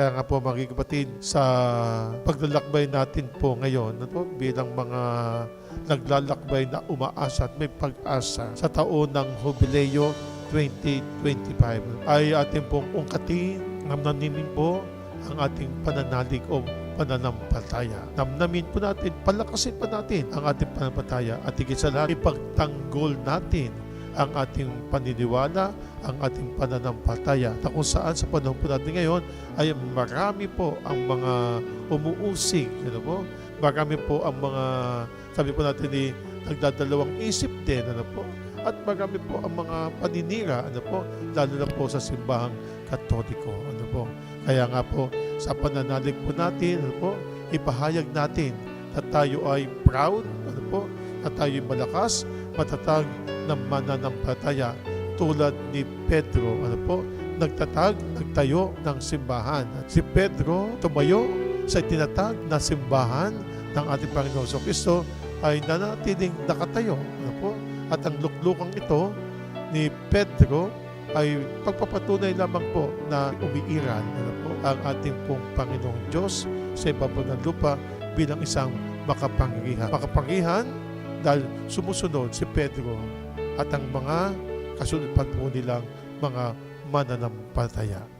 Kaya nga po mga kapatid, sa paglalakbay natin po ngayon, ano po, bilang mga naglalakbay na umaasa at may pag-asa sa taon ng Jubileo 2025 ay ating pong ungkatin, namnamin po ang ating pananalig o pananampalataya. Namnamin po natin, palakasin pa natin ang ating pananampalataya at higit sa lahat, ipagtanggol natin ang ating paniniwala, ang ating pananampalataya na kung saan sa panahon po natin ngayon ay marami po ang mga umuusig, ano po? Marami po ang mga, sabi po natin ni nagdadalawang isip din, ano po? At marami po ang mga paninira, ano po? Lalo na po sa simbahang katoliko, ano po? Kaya nga po, sa pananalig po natin, ano po? Ipahayag natin na tayo ay proud, ano po? Na tayo ay malakas, matatag na mananampalataya tulad ni Pedro, ano po? Nagtatag, nagtayo ng simbahan. At si Pedro tumayo sa tinatag na simbahan ng ating Panginoon So Kristo ay nanatiling nakatayo. Ano po? At ang luklukang ito ni Pedro ay pagpapatunay lamang po na umiiral ano po, ang ating pong Panginoong Diyos sa ibabaw ng lupa bilang isang makapangyarihan. Makapangyarihan dahil sumusunod si Pedro at ang mga kasunod pa po nilang mga mananampalataya.